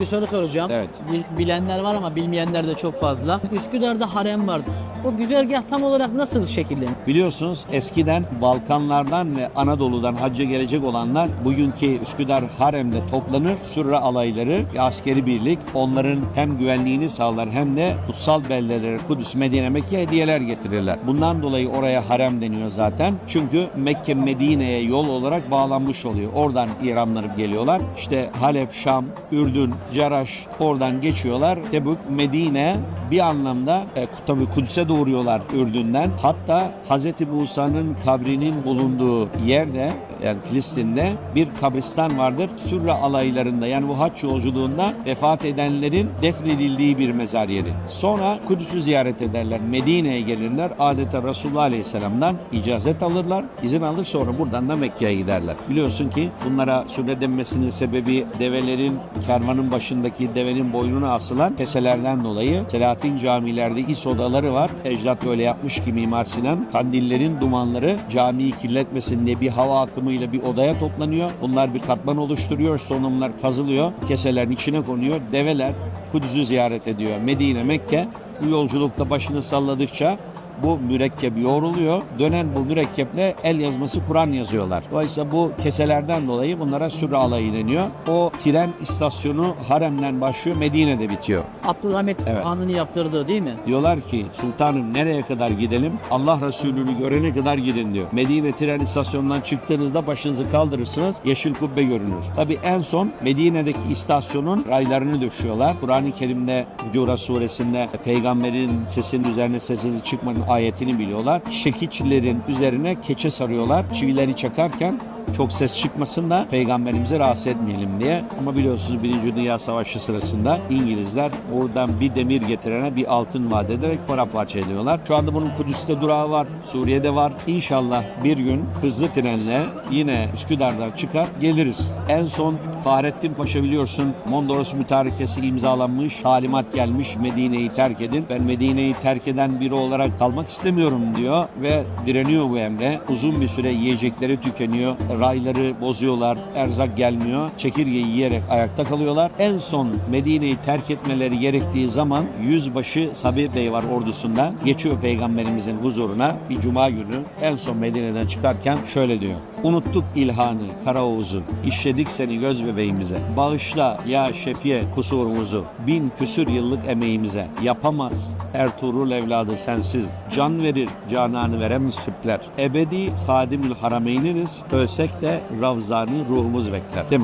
Bir soru soracağım. Evet. Bil- Bilenler var ama bilmeyenler de çok fazla. Üsküdar'da harem vardır. O güzergah tam olarak nasıl şekillenir? Biliyorsunuz eskiden Balkanlardan ve Anadolu'dan hacca gelecek olanlar bugünkü Üsküdar Harem'de toplanır. Sürre alayları ve askeri birlik onların hem güvenliğini sağlar hem de kutsal beldelere Kudüs, Medine, Mekke hediyeler getirirler. Bundan dolayı oraya harem deniyor zaten. Çünkü Mekke, Medine'ye yol olarak bağlanmış oluyor. Oradan İranlanıp geliyorlar. İşte Halep, Şam, Ürdün, Ceraş oradan geçiyorlar. Tebük, Medine bir anlamda e, tabii Kudüs'e doğruyorlar Ürdün'den. Hatta Hz. Musa'nın kabrinin bulunduğu yerde yani Filistin'de bir kabristan vardır. Sürre alaylarında yani bu haç yolculuğunda vefat edenlerin defnedildiği bir mezar yeri. Sonra Kudüs'ü ziyaret ederler. Medine'ye gelirler. Adeta Resulullah Aleyhisselam'dan icazet alırlar. İzin alır sonra buradan da Mekke'ye giderler. Biliyorsun ki bunlara sürre denmesinin sebebi develerin kervanın başındaki devenin boynuna asılan keselerden dolayı Selahattin camilerde is odaları var. Ecdat böyle yapmış ki Mimar Sinan kandillerin dumanları camiyi kirletmesin diye bir hava akımıyla bir odaya toplanıyor. Bunlar bir katman oluşturuyor. Sonra bunlar kazılıyor. Keselerin içine konuyor. Develer Kudüs'ü ziyaret ediyor. Medine, Mekke bu yolculukta başını salladıkça bu mürekkep yoğruluyor. Dönen bu mürekkeple el yazması Kur'an yazıyorlar. Dolayısıyla bu keselerden dolayı bunlara sürre alayı deniyor. O tren istasyonu haremden başlıyor, Medine'de bitiyor. Abdülhamit Evet. Han'ın yaptırdığı değil mi? Diyorlar ki sultanım nereye kadar gidelim? Allah Resulü'nü görene kadar gidin diyor. Medine tren istasyonundan çıktığınızda başınızı kaldırırsınız. Yeşil kubbe görünür. Tabi en son Medine'deki istasyonun raylarını döşüyorlar. Kur'an-ı Kerim'de Cura suresinde peygamberin sesinin üzerine sesini çıkmanın ayetini biliyorlar. Şekiçlerin üzerine keçe sarıyorlar. Çivileri çakarken çok ses çıkmasın da peygamberimizi rahatsız etmeyelim diye. Ama biliyorsunuz Birinci Dünya Savaşı sırasında İngilizler buradan bir demir getirene bir altın vaat ederek paramparça ediyorlar. Şu anda bunun Kudüs'te durağı var, Suriye'de var. İnşallah bir gün hızlı trenle yine Üsküdar'dan çıkar geliriz. En son Fahrettin Paşa biliyorsun Mondros Mütarekesi imzalanmış, talimat gelmiş Medine'yi terk edin. Ben Medine'yi terk eden biri olarak kalmak istemiyorum diyor ve direniyor bu emre. Uzun bir süre yiyecekleri tükeniyor, rayları bozuyorlar, erzak gelmiyor. Çekirgeyi yiyerek ayakta kalıyorlar. En son Medine'yi terk etmeleri gerektiği zaman yüzbaşı Sabir Bey var ordusunda. Geçiyor peygamberimizin huzuruna bir cuma günü. En son Medine'den çıkarken şöyle diyor. Unuttuk ilhanı Kara Oğuz'un. İşledik seni göz bebeğimize. Bağışla ya şefiye kusurumuzu. Bin küsür yıllık emeğimize. Yapamaz Ertuğrul evladı sensiz. Can verir cananı veremez Türkler. Ebedi hadimül harameyniniz. Ölsek de Ravzanı ruhumuz bekler. Demek